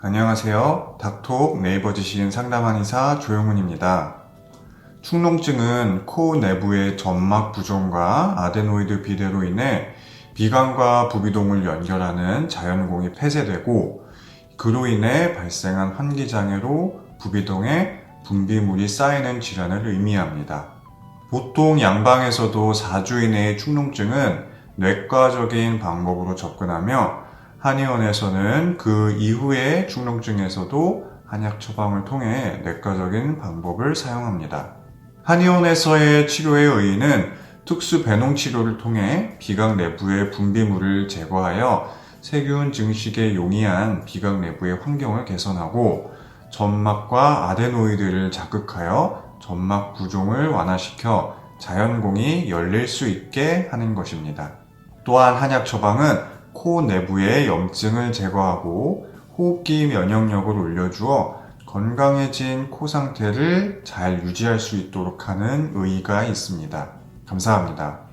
안녕하세요. 닥톡 네이버 지신 상담 한의사 조용훈입니다. 축농증은 코 내부의 점막 부종과 아데노이드 비대로 인해 비강과 부비동을 연결하는 자연공이 폐쇄되고 그로 인해 발생한 환기장애로 부비동에 분비물이 쌓이는 질환을 의미합니다. 보통 양방에서도 4주 이내의 축농증은 뇌과적인 방법으로 접근하며 한의원에서는 그 이후의 축농증에서도 한약 처방을 통해 내과적인 방법을 사용합니다. 한의원에서의 치료의 의의는 특수 배농 치료를 통해 비강 내부의 분비물을 제거하여 세균 증식에 용이한 비강 내부의 환경을 개선하고 점막과 아데노이드를 자극하여 점막 부종을 완화시켜 자연공이 열릴 수 있게 하는 것입니다. 또한 한약 처방은 코 내부의 염증을 제거하고 호흡기 면역력을 올려주어 건강해진 코 상태를 잘 유지할 수 있도록 하는 의의가 있습니다. 감사합니다.